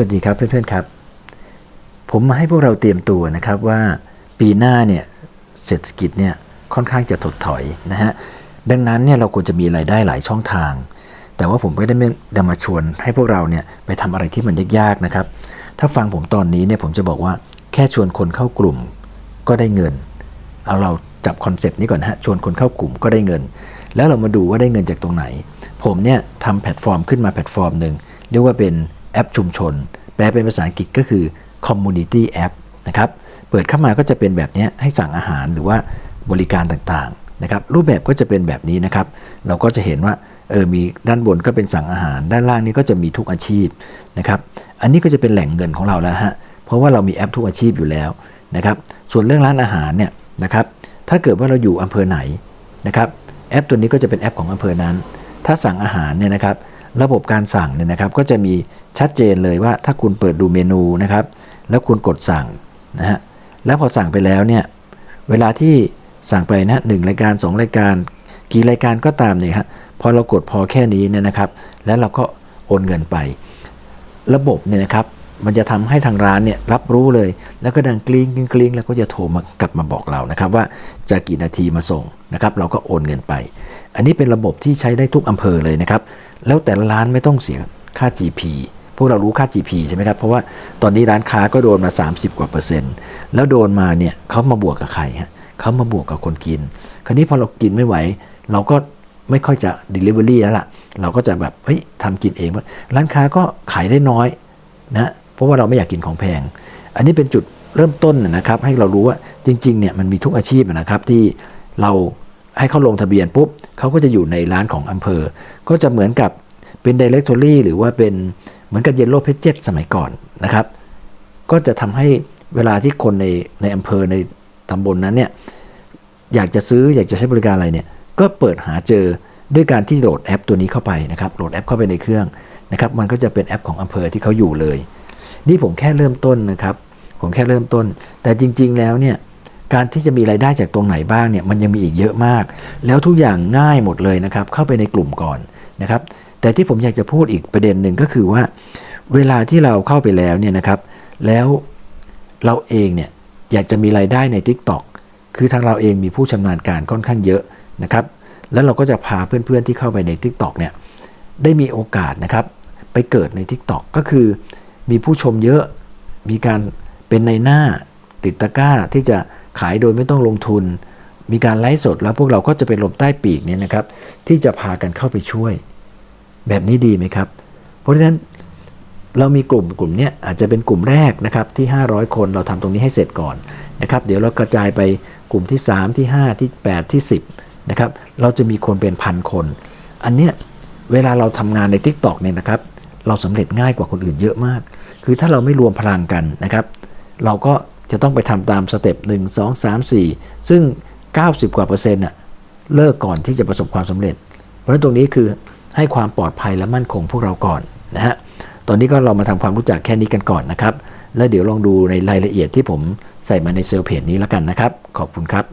วัสดีครับเพื่อนๆครับ ผมมาให้พวกเราเตรียมตัวนะครับว่าปีหน้าเนี่ยเศรษฐกิจเนี่ยค่อนข้างจะถดถอยนะฮะดังนั้นเนี่ยเราควรจะมีรายได้หลายช่องทาง แต่ว่าผมไม่ได้ไม่ได้มาชวนให้พวกเราเนี่ยไปทำอะไรที่มันยากๆนะครับ ถ้าฟังผมตอนนี้เนี่ยผมจะบอกว่าแค่ชวนคนเข้ากลุ่มก็ได้เงิน เอาเราจับคอนเซปต์นี้ก่อนฮะชวนคนเข้ากลุ่มก็ได้เงิน แล้วเรามาดูว่าได้เงินจากตรงไหน ผมเนี่ยทำแพลตฟอร์มขึ้นมาแพลตฟอร์มหนึ่งเรียกว่าเป็น แอปชุมชน แปลเป็นภาษาอังกฤษก็คือ Community App นะครับ เปิดเข้ามาก็จะเป็นแบบนี้ให้สั่งอาหารหรือว่าบริการต่างๆนะครับ รูปแบบก็จะเป็นแบบนี้นะครับ เราก็จะเห็นว่าเออมีด้านบนก็เป็นสั่งอาหาร ด้านล่างนี้ก็จะมีทุกอาชีพนะครับ อันนี้ก็จะเป็นแหล่งเงินของเราแล้วฮะ เพราะว่าเรามีแอปทุกอาชีพอยู่แล้วนะครับ ส่วนเรื่องร้านอาหารเนี่ยนะครับ ถ้าเกิดว่าเราอยู่อำเภอไหนนะครับ แอปตัวนี้ก็จะเป็นแอปของอำเภอนั้น ถ้าสั่งอาหารเนี่ยนะครับ ระบบการสั่งเนี่ยนะครับก็จะมีชัดเจนเลยว่าถ้าคุณเปิดดูเมนูนะครับ แล้วคุณกดสั่งนะฮะแล้วพอสั่งไปแล้วเนี่ยเวลาที่สั่งไปนะหนึ่งรายการ 2 รายการ กี่รายการก็ตามเนี่ยฮะพอเรากดพอแค่นี้เนี่ยนะครับ แล้วเราก็โอนเงินไป ระบบเนี่ยนะครับมันจะทำให้ทางร้านเนี่ยรับรู้เลย แล้วก็ดังกลิ้งกลิ้งกลิ้งแล้วก็จะโทรมากลับมาบอกเรานะครับ ว่าจะกี่นาทีมาส่งนะครับ เราก็โอนเงินไป อันนี้เป็นระบบที่ใช้ได้ทุกอำเภอเลยนะครับ แล้วแต่ละร้านไม่ต้องเสียค่า GP พวกเรารู้ค่า GP ใช่ไหมครับ เพราะว่าตอนนี้ร้านค้าก็โดนมา 30 กว่าเปอร์เซ็นต์ แล้วโดนมาเนี่ยเขามาบวกกับใครฮะเขามาบวกกับคนกิน คราวนี้พอเรากินไม่ไหว เราก็ไม่ค่อยจะ Delivery แล้วล่ะ เราก็จะแบบเฮ้ยทำกินเองว่าร้านค้าก็ขายได้น้อยนะเพราะว่าเราไม่อยากกินของแพง อันนี้เป็นจุดเริ่มต้นนะครับ ให้เรารู้ว่าจริงๆเนี่ยมันมีทุกอาชีพนะครับที่เรา ให้เขาลงทะเบียนปุ๊บเขาก็จะอยู่ในร้านของอำเภอ ก็จะเหมือนกับเป็น directory หรือว่าเป็นเหมือนกับ Yellow Pages สมัยก่อนนะครับ ก็จะทำให้เวลาที่คนในในอำเภอในตำบลนั้นเนี่ยอยากจะซื้ออยากจะใช้บริการอะไรเนี่ยก็เปิดหาเจอด้วยการที่โหลดแอปตัวนี้เข้าไปนะครับโหลดแอปเข้าไปในเครื่องนะครับ มันก็จะเป็นแอปของอำเภอที่เขาอยู่เลย นี่ผมแค่เริ่มต้นนะครับ ผมแค่เริ่มต้น แต่จริง ๆ แล้วเนี่ย การที่จะมีรายได้จากตรงไหนบ้างเนี่ยมันยังมีอีกเยอะมาก แล้วทุกอย่างง่ายหมดเลยนะครับ เข้าไปในกลุ่มก่อนนะครับ แต่ที่ผมอยากจะพูดอีกประเด็นหนึ่งก็คือว่า เวลาที่เราเข้าไปแล้วเนี่ยนะครับ แล้วเราเองเนี่ยอยากจะมีรายได้ใน Tik t o อกคือทางเราเองมีผู้ชำนาญการค่อนข้างเยอะนะครับ แล้วเราก็จะพาเพื่อนๆที่เข้าไปใน Tik t o อกเนี่ยได้มีโอกาสนะครับ ไปเกิดใน Tik t o อกก็คือมีผู้ชมเยอะมีการเป็นในหน้าติดตะกร้าที่จะ ขายโดยไม่ต้องลงทุน มีการไลฟ์สดแล้วพวกเราก็จะเป็นลมใต้ปีกเนี่ยนะครับ ที่จะพากันเข้าไปช่วย แบบนี้ดีไหมครับ เพราะฉะนั้นเรามีกลุ่มกลุ่มเนี้ยอาจจะเป็นกลุ่มแรกนะครับที่ 500 คนเราทำตรงนี้ให้เสร็จก่อนนะครับ เดี๋ยวเรากระจายไปกลุ่มที่ 3 ที่ 5 ที่ 8 ที่ 10นะครับเราจะมีคนเป็นพันคน อันเนี้ยเวลาเราทำงานใน Tik t o อกเนี่ยนะครับ เราสำเร็จง่ายกว่าคนอื่นเยอะมาก คือถ้าเราไม่รวมพลังกันนะครับ เราก็ จะต้องไปทำตามสเต็ป1 2 3 4 ซึ่ง 90 กว่าเปอร์เซ็นต์อะเลิกก่อนที่จะประสบความสำเร็จ เพราะฉะนั้นตรงนี้คือให้ความปลอดภัยและมั่นคงพวกเราก่อนนะฮะตอนนี้ก็เรามาทำความรู้จักแค่นี้กันก่อนนะครับ แล้วเดี๋ยวลองดูในรายละเอียดที่ผมใส่มาในเซลล์เพจนี้แล้วกันนะครับ ขอบคุณครับ